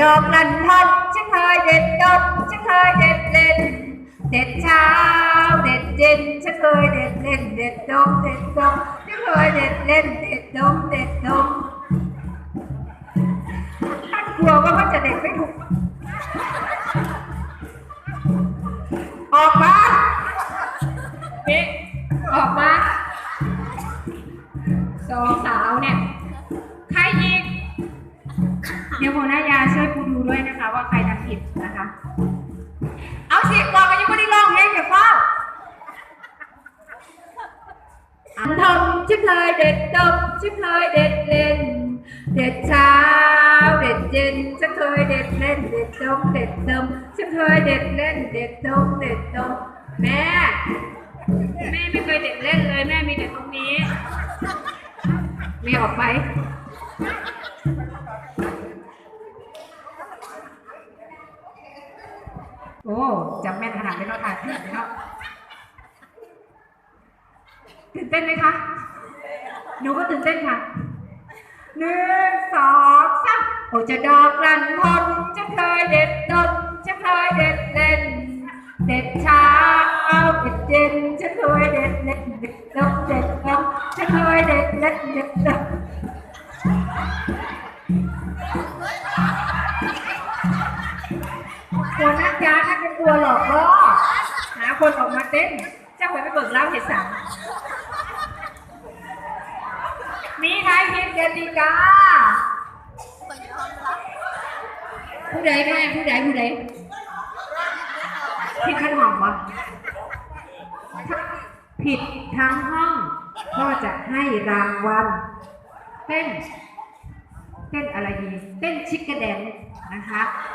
ดอกลันทอนฉันเคยเด็ดดอกฉันเคยเด็ดเล่น เด็ดเช้าเด็ดเย็นฉันเคยเด็ดเล่น เด็ดดมเด็ดดมฉันเคยเด็ดเล่น เด็ดดมเด็ดดมท่านกลัวว่าเขาจะเด็ดไม่ถูก ออกมาเอ๊ะออกมาสองสาวเนี่ย ใครอีก เดี๋ยวหัวหน้ายาช่วยกูดูด้วยนะคะ ว่าใครทำผิดนะคะ เอาสียงก่อนก็ยังไม่ได้ร้องเพลงอย่าเฝ้าอันทำชิบเลยเด็ดดมชิบเลยเด็ดเล่น เด็ดเช้า เด็ดเย็นฉันเคยเด็ดเล่น เด็ดดมเด็ดดมฉันเคยเด็ดเล่น เด็ดดมเด็ดดมแม่ แม่ไม่เคยเด็ดเล่นเลยแม่มีแต่ตรงนี้ แม่ออกไป โอ้จำแม่นขนาดนี้เนาะตื่นเต้นไหมคะหนูก็ตื่นเต้นค่ะหนึ่งสองสามโอ้จะดอกรันพนจะเคยเด็ดดนจะเคยเด็ดเล่นเด็ดเช้าเด็ดเย็นจะเคยเด็ดเล่นเด็ดดมเด็ดดมจะเคยเด็ดเล่นเด็ดดมหัวหน้า กลัวหลอกล่อหาคนออกมาเต้น เจ้าไปไปเบิกเล่าเหตุสามมีใครผิดกติกาผู้ใดแม่ผู้ใดผู้ใดผิดขนมวะผิดทั้งห้องก็จะให้รางวัลเต้นเต้นอะไรดีเต้นชิคกระแดนนะคะ